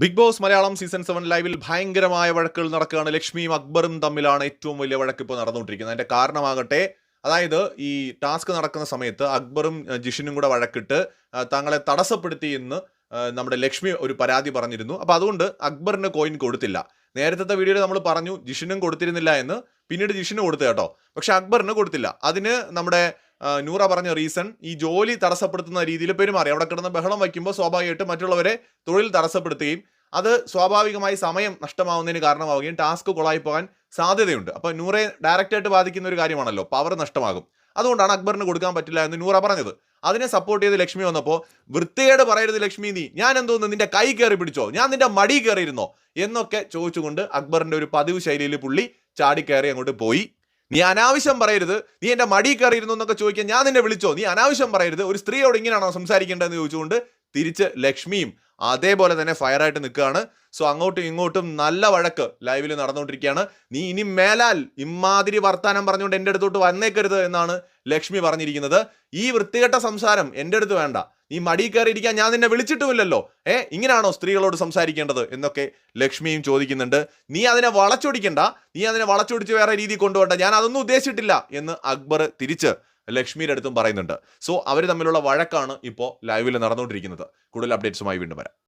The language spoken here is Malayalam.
Bigg Boss Malayalam season seven ലൈവിൽ ഭയങ്കരമായ വഴക്കുകൾ നടക്കുകയാണ്. ലക്ഷ്മിയും അക്ബറും തമ്മിലാണ് ഏറ്റവും വലിയ വഴക്ക് ഇപ്പോൾ നടന്നുകൊണ്ടിരിക്കുന്നത്. അതിന്റെ കാരണമാകട്ടെ അതായത് ഈ ടാസ്ക് നടക്കുന്ന സമയത്ത് അക്ബറും ജിഷിനും കൂടെ വഴക്കിട്ട് തങ്ങളെ തടസ്സപ്പെടുത്തി എന്ന് നമ്മുടെ ലക്ഷ്മി ഒരു പരാതി പറഞ്ഞിരുന്നു. അപ്പോൾ അതുകൊണ്ട് അക്ബറിന് കോയിൻ കൊടുത്തില്ല. നേരത്തെ വീഡിയോയിൽ നമ്മൾ പറഞ്ഞു ജിഷിനും കൊടുത്തിരുന്നില്ല എന്ന്. പിന്നീട് ജിഷിന് കൊടുത്തു കേട്ടോ. പക്ഷെ അക്ബറിന് കൊടുത്തില്ല. അതിന് നമ്മുടെ നൂറ പറഞ്ഞ റീസൺ ഈ ജോലി തടസ്സപ്പെടുത്തുന്ന രീതിയിൽ പെരുമാറി. അവിടെ കിടന്ന് ബഹളം വയ്ക്കുമ്പോൾ സ്വാഭാവികമായിട്ട് മറ്റുള്ളവരെ തൊഴിൽ തടസ്സപ്പെടുത്തുകയും അത് സ്വാഭാവികമായി സമയം നഷ്ടമാവുന്നതിന് കാരണമാവുകയും ടാസ്ക് കൊളായി പോകാൻ സാധ്യതയുണ്ട് അപ്പോൾ നൂറെ ഡയറക്റ്റായിട്ട് ബാധിക്കുന്ന ഒരു കാര്യമാണല്ലോ. പവർ നഷ്ടമാകും. അതുകൊണ്ടാണ് അക്ബറിന് കൊടുക്കാൻ പറ്റില്ല എന്ന് നൂറ പറഞ്ഞത്. അതിനെ സപ്പോർട്ട് ചെയ്ത് ലക്ഷ്മി വന്നപ്പോൾ വൃത്തികേട് പറയരുത് ലക്ഷ്മി നീ. ഞാൻ എന്തോന്ന് നിന്റെ കൈ കയറി പിടിച്ചോ? ഞാൻ നിന്റെ മടി കയറിയിരുന്നോ? എന്നൊക്കെ ചോദിച്ചുകൊണ്ട് അക്ബറിന്റെ ഒരു പതിവ് ശൈലിയിൽ പുള്ളി ചാടിക്കയറി അങ്ങോട്ട് പോയി. നീ അനാവശ്യം പറയരുത്. നീ എന്റെ മടി കയറിയിരുന്നു എന്നൊക്കെ ചോദിക്കാൻ ഞാൻ നിന്നെ വിളിച്ചോ? നീ അനാവശ്യം പറയരുത്. ഒരു സ്ത്രീയോട് ഇങ്ങനെയാണോ സംസാരിക്കേണ്ടതെന്ന് ചോദിച്ചുകൊണ്ട് തിരിച്ച് ലക്ഷ്മിയും അതേപോലെ തന്നെ ഫയർ ആയിട്ട് നിൽക്കുകയാണ്. സോ അങ്ങോട്ടും ഇങ്ങോട്ടും നല്ല വഴക്ക് ലൈവിൽ നടന്നുകൊണ്ടിരിക്കുകയാണ്. നീ ഇനി മേലാൽ ഇമാതിരി വർത്താനം പറഞ്ഞുകൊണ്ട് എന്റെ അടുത്തോട്ട് വന്നേക്കരുത് എന്നാണ് ലക്ഷ്മി പറഞ്ഞിരിക്കുന്നത്. ഈ വൃത്തികെട്ട സംസാരം എന്റെ അടുത്ത് വേണ്ട. നീ മടി കയറിയിരിക്കാൻ ഞാൻ നിന്നെ വിളിച്ചിട്ടുമില്ലല്ലോ. ഏ ഇങ്ങനെയാണോ സ്ത്രീകളോട് സംസാരിക്കേണ്ടത്? എന്നൊക്കെ ലക്ഷ്മിയും ചോദിക്കുന്നുണ്ട്. നീ അതിനെ വളച്ചൊടിക്കണ്ട. നീ അതിനെ വളച്ചൊടിച്ച് വേറെ രീതി കൊണ്ടുപോകണ്ട ഞാൻ അതൊന്നും ഉദ്ദേശിച്ചിട്ടില്ല എന്ന് അക്ബർ തിരിച്ച് ലക്ഷ്മിയുടെ അടുത്തും പറയുന്നുണ്ട്. സോ അവർ തമ്മിലുള്ള വഴക്കാണ് ഇപ്പോൾ ലൈവിൽ നടന്നുകൊണ്ടിരിക്കുന്നത്. കൂടുതൽ അപ്ഡേറ്റ്സുമായി വീണ്ടും വരാം.